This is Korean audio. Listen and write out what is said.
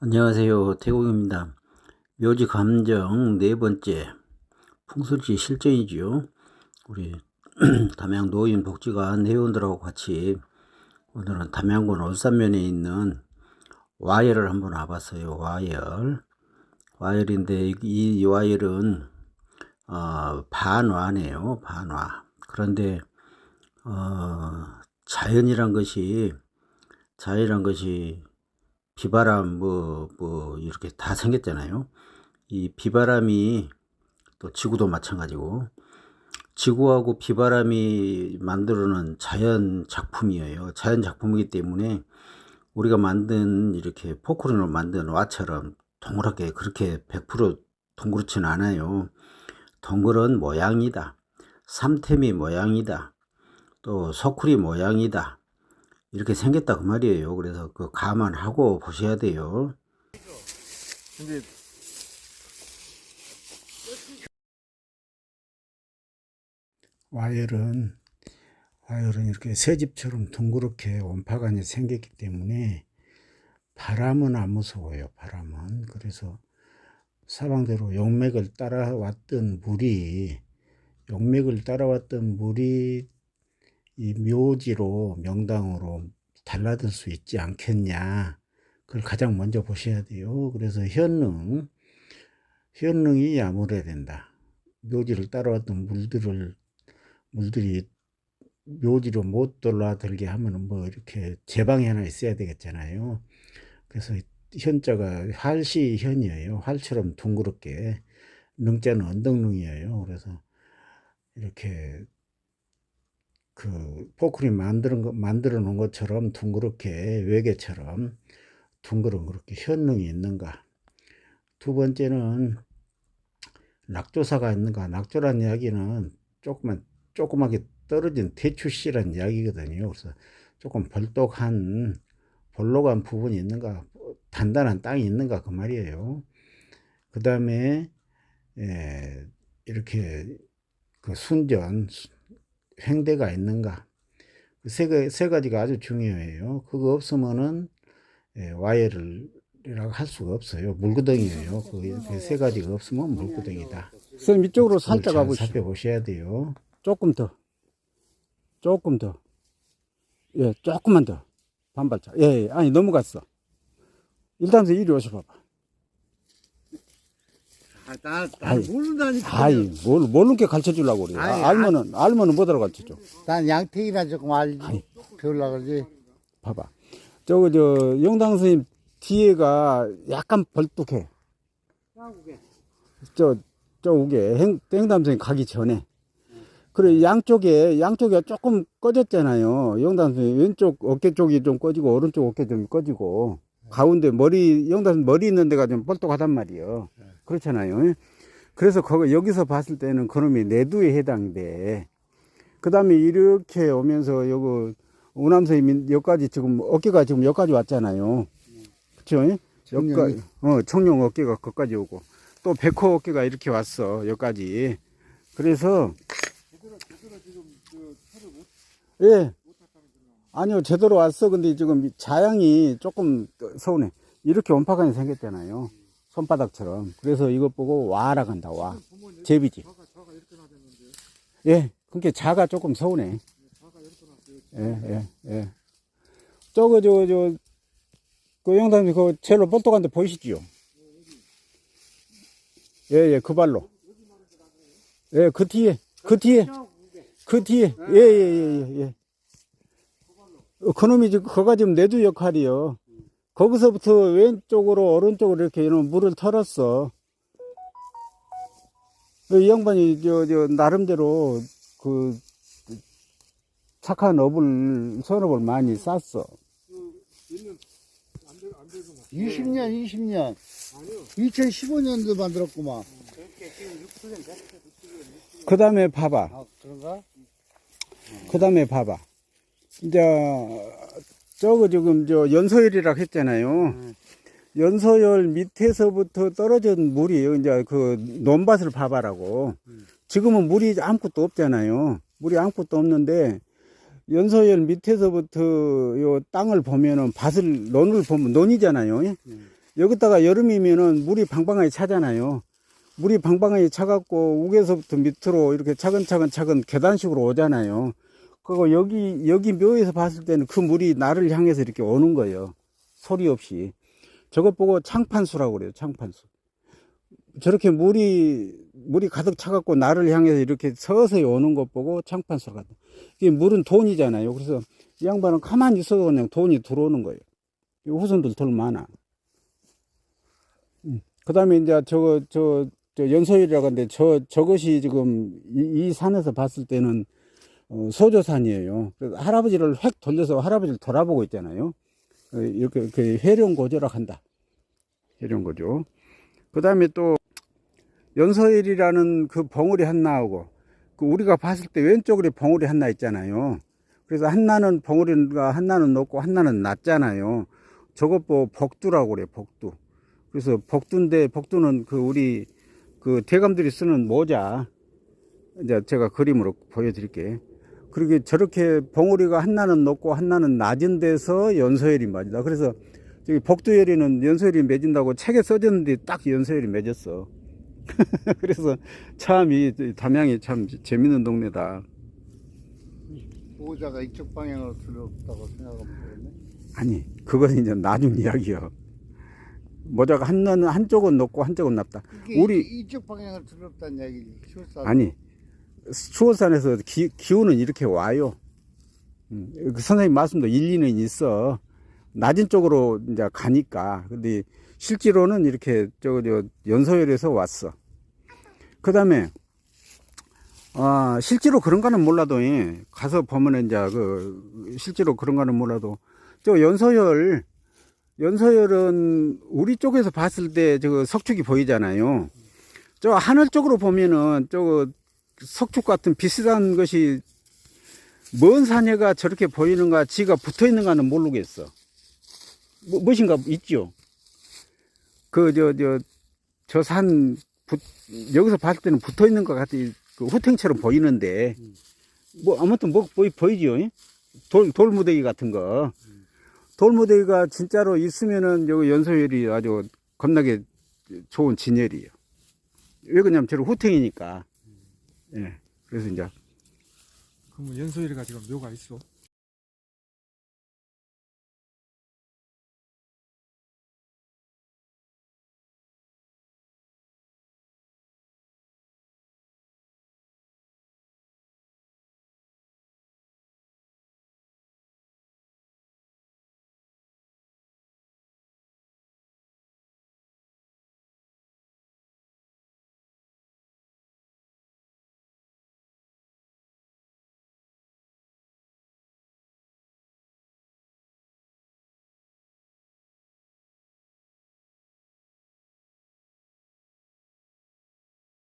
안녕하세요. 태국입니다. 묘지 감정 네 번째 풍술지 실전이지요. 우리 담양 노인 복지관 회원들하고 같이 오늘은 담양군 울산면에 있는 와열을 한번 와봤어요. 와열. 와열인데 이, 이 와열은 어, 반화네요. 반화. 그런데 어, 자연이란 것이 자연이란 것이 비바람 뭐 뭐 이렇게 다 생겼잖아요. 이 비바람이 또 지구도 마찬가지고 지구하고 비바람이 만들어낸 자연 작품이에요. 자연 작품이기 때문에 우리가 만든 이렇게 포크린으로 만든 와처럼 동그랗게 그렇게 100% 동그랗지는 않아요. 동그란 모양이다. 삼태미 모양이다. 또 소쿠리 모양이다. 이렇게 생겼다 그 말이에요. 그래서 그 감안하고 보셔야 돼요. 근데 와열은 와열은 이렇게 새집처럼 둥그렇게 원파관이 생겼기 때문에 바람은 안 무서워요. 바람은 그래서 사방대로 용맥을 따라왔던 물이 용맥을 따라왔던 물이 이 묘지로 명당으로 달라들 수 있지 않겠냐. 그걸 가장 먼저 보셔야 돼요. 그래서 현능 현능이 야물어야 된다. 묘지를 따라왔던 물들을 물들이 묘지로 못 돌아들게 하면은 뭐 이렇게 제방이 하나 있어야 되겠잖아요. 그래서 현자가 활시 현이에요. 활처럼 둥그렇게 능자는 언덕능이에요. 그래서 이렇게 그 포크림 만드는 거 만들어 놓은 것처럼 둥그렇게 외계처럼 둥그런 그렇게 현능이 있는가. 두 번째는 낙조사가 있는가. 낙조란 이야기는 조그만 조그맣게 떨어진 대추씨란 이야기거든요. 그래서 조금 벌떡한 볼록한 부분이 있는가, 단단한 땅이 있는가 그 말이에요. 그 다음에 이렇게 그 순전 횡대가 있는가 세, 가- 세 가지가 아주 중요해요. 그거 없으면은 예, 와이어를 이라고 할 수가 없어요. 물구덩이에요. 그 세 가지가 없으면 물구덩이다. 선생님 이쪽으로 살짝 잘 가보시죠. 살펴보셔야 돼요. 조금 더. 조금 더. 예, 조금만 더. 반발짝. 예, 예. 아니 넘어갔어. 일단 이리 오셔봐봐. 아, 나, 나 아이, 모른다니까. 아이, 뭘, 모르는 게 가르쳐 주려고 그래. 아이, 아, 알면은, 알면은 못 알아가르쳐 줘. 난 양태기나 조금 알지. 배울라 그러지. 봐봐. 저거, 저, 영당 선생님 뒤에가 약간 벌뚝해. 저, 저 우게, 행, 땡담 선생님 가기 전에. 그래, 양쪽에, 양쪽에 조금 꺼졌잖아요. 영당 선생님 왼쪽 어깨 쪽이 좀 꺼지고, 오른쪽 어깨 좀 꺼지고, 가운데 머리, 선생님 머리 있는 데가 좀 뻘떡하단 말이에요. 그렇잖아요. 그래서 거기, 여기서 봤을 때는 그놈이 내두에 해당돼. 그 다음에 이렇게 오면서 요거, 오남 선생님 여기까지 지금 어깨가 지금 여기까지 왔잖아요. 그쵸? 여기까지, 어, 청룡 어깨가 거기까지 오고. 또 백호 어깨가 이렇게 왔어. 여기까지. 그래서, 예. 아니요, 제대로 왔어. 근데 지금 자양이 조금 서운해. 이렇게 원파관이 생겼잖아요. 손바닥처럼. 그래서 이것 보고 와라 간다, 와. 제비지. 예. 그러니까 자가 조금 서운해. 예, 예, 예. 저거, 저, 저, 그 영상님, 그, 젤로 볼떡한 데 보이시지요? 예, 예, 그 발로. 예, 그 뒤에, 그 뒤에, 그 뒤에, 예, 예, 예, 예, 예. 어, 그놈이 지금, 그가 지금 내두 역할이요. 거기서부터 왼쪽으로, 오른쪽으로 이렇게 이런 물을 털었어. 이 양반이, 저, 저, 나름대로, 그, 착한 업을, 선업을 많이 쌌어. 20년, 20년. 2015년도 만들었구만. 그 다음에 봐봐. 아, 그런가? 그 다음에 봐봐. 이제, 저거 지금 저 연소열이라고 했잖아요. 연소열 밑에서부터 떨어진 물이 이제 그 논밭을 봐봐라고. 지금은 물이 아무것도 없잖아요. 물이 아무것도 없는데 연소열 밑에서부터 요 땅을 보면은 밭을 논을 보면 논이잖아요. 여기다가 여름이면은 물이 방방하게 차잖아요. 물이 방방하게 차갖고 우에서부터 밑으로 이렇게 차근차근 차근 계단식으로 오잖아요. 그리고 여기 여기 묘에서 봤을 때는 그 물이 나를 향해서 이렇게 오는 거예요. 소리 없이. 저것 보고 창판수라고 그래요. 창판수. 저렇게 물이 물이 가득 차갖고 나를 향해서 이렇게 서서히 오는 것 보고 창판수라고 한다. 이게 물은 돈이잖아요. 그래서 이 양반은 가만히 있어도 그냥 돈이 들어오는 거예요. 이 후손들 덜 많아. 그 다음에 이제 저거, 저, 저 연소일이라고 하는데 저, 저것이 지금 이, 이 산에서 봤을 때는 어, 소조산이에요. 그래서 할아버지를 획 돌려서 할아버지를 돌아보고 있잖아요. 어, 이렇게, 이렇게 회룡고조라고 한다. 회룡고조. 그 다음에 또 연서일이라는 그 벙어리 하나하고 그 우리가 봤을 때 왼쪽으로 벙어리 하나 있잖아요. 그래서 하나는 벙어리가 하나는 높고 하나는 낮잖아요. 저것 보고 복두라고 그래요. 복두. 그래서 복두인데 복두는 그 우리 그 대감들이 쓰는 모자 이제 제가 그림으로 보여드릴게. 그렇게 저렇게 벙어리가 하나는 높고 하나는 낮은 데서 연서열이 맞이다. 그래서 저기 복두열이는 연서열이 맺은다고 책에 써졌는데 딱 연서열이 맺었어. 그래서 참 이 담양이 참 재밌는 동네다. 보호자가 이쪽 방향으로 들었다고 생각하면 되겠네. 아니 그건 이제 나중 이야기요. 모자가 한는 한쪽은 높고 한쪽은 낮다. 우리- 이- 이쪽 방향을 들었다는. 실사. 아니 수호산에서 기, 기운은 이렇게 와요. 음, 그 선생님 말씀도 일리는 있어. 낮은 쪽으로 이제 가니까. 근데 실제로는 이렇게 저, 저 연서열에서 왔어. 그 다음에 아, 실제로 그런가는 몰라도 예, 가서 보면 이제 그 실제로 그런가는 몰라도 저 연서열 연서열은 우리 쪽에서 봤을 때 저 석축이 보이잖아요. 저 하늘 쪽으로 보면은 저 석축 같은 비슷한 것이 먼 산에가 저렇게 보이는가 지가 붙어 있는가는 모르겠어. 뭐, 무엇인가 있죠. 그 저 저 저산 여기서 봤을 때는 붙어 있는 것 같아. 그 후탱처럼 보이는데 뭐 아무튼 뭐 보이 보이지요. 예? 돌 돌무더기 같은 거. 돌무더기가 진짜로 있으면은 여기 연소열이 아주 겁나게 좋은 진열이에요. 왜 그러냐면 저는 후탱이니까. 예. 그래서 이제 그러면 연소일이가 지금 묘가 있어.